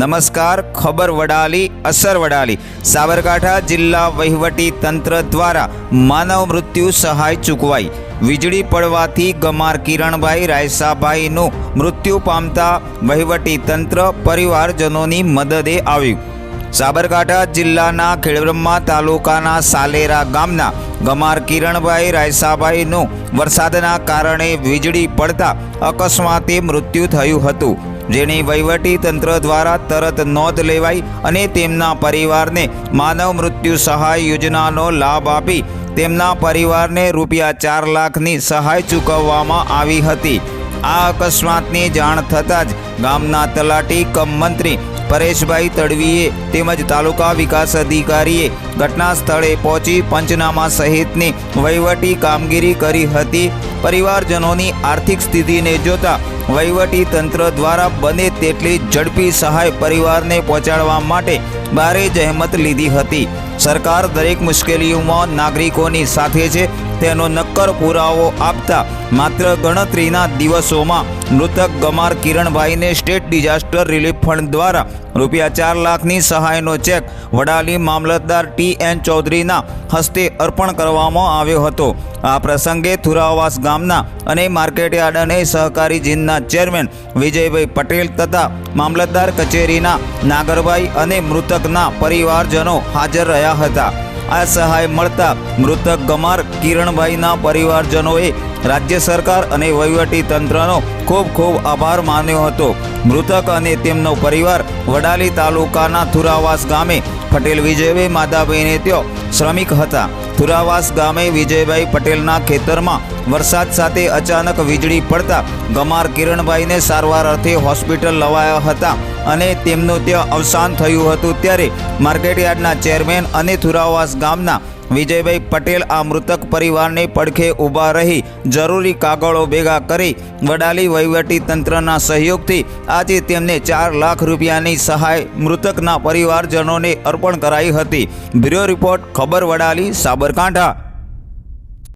નમસ્કાર, ખબર વડાલી, અસર વડાલી. સાબરકાંઠા જિલ્લા વહીવટી તંત્ર દ્વારા માનવ મૃત્યુ સહાય ચૂકવાઈ. વીજળી પડવાથી ગમાર કિરણભાઈ રાયસાભાઈનું મૃત્યુ પામતા વહીવટી તંત્ર પરિવારજનોની મદદે આવ્યું. સાબરકાંઠા જિલ્લાના ખેડબ્રહ્મા તાલુકાના સાલેરા ગામના ગમાર કિરણભાઈ રાયસાભાઈનું વરસાદના કારણે વીજળી પડતા અકસ્માતે મૃત્યુ થયું હતું. જેની વહીવટી તંત્ર દ્વારા તરત નોંધ લેવાઈ અને તેમના પરિવારને માનવ મૃત્યુ સહાય યોજનાનો લાભ આપી તેમના પરિવારને રૂપિયા ચાર લાખની સહાય ચૂકવવામાં આવી હતી. આ અકસ્માતની જાણ થતાં જ ગામના તલાટી કમ મંત્રી પરેશભાઈ તડવીએ તેમજ તાલુકા વિકાસ અધિકારીએ ઘટના સ્થળે પહોંચી પંચનામા સહિતની વહીવટી કામગીરી કરી હતી. પરિવારજનોની આર્થિક સ્થિતિને જોતા વહીવટી તંત્ર દ્વારા બને તેટલી ઝડપી સહાય પરિવારને પહોંચાડવા માટે ભારે જહેમત લીધી હતી. સરકાર દરેક મુશ્કેલીઓમાં નાગરિકોની સાથે છે. તેનો નક્કર પુરાવો આપતા માત્ર ગણતરીના દિવસોમાં મૃતક ગમાર કિરણભાઈને સ્ટેટ ડિઝાસ્ટર રિલીફ ફંડ દ્વારા રૂપિયા ચાર લાખની સહાયનો ચેક વડાલી મામલતદાર ટી એન ચૌધરીના હસ્તે અર્પણ કરવામાં આવ્યો હતો. આ પ્રસંગે થુરાવાસ ગામના અને માર્કેટયાર્ડ અને સહકારી જીનના ચેરમેન વિજયભાઈ પટેલ તથા મામલતદાર કચેરીના નાગરભાઈ અને મૃતકના પરિવારજનો હાજર રહ્યા હતા. આ સહાય મળતા મૃતક ગમાર કિરણભાઈના પરિવારજનોએ રાજ્ય સરકાર અને વહીવટી તંત્રનો ખૂબ ખૂબ આભાર માન્યો હતો. મૃતક અને તેમનો પરિવાર વડાલી તાલુકાના થુરાવાસ ગામે પટેલ વિજયભાઈ માધાભાઈને ત્યો શ્રમિક હતા. થુરાવાસ ગામે વિજયભાઈ પટેલના ખેતરમાં વરસાદ સાથે અચાનક વીજળી પડતા ગમાર કિરણભાઈને સારવાર અર્થે હોસ્પિટલ લવાયા હતા અને તેમનું ત્યાં અવસાન થયું હતું ત્યારે માર્કેટયાર્ડના ચેરમેન અને થુરાવાસ ગામના વિજયભાઈ પટેલ આ મૃતક પરિવારને પડખે ઊભા રહી જરૂરી કાગળો ભેગા કરી વડાલી વહીવટી તંત્રના સહયોગથી આજે તેમને ચાર લાખ રૂપિયાની સહાય મૃતકના પરિવારજનોને અર્પણ કરાઈ હતી. બ્યુરો રિપોર્ટ, ખબર વડાલી, સાબરકાંઠા.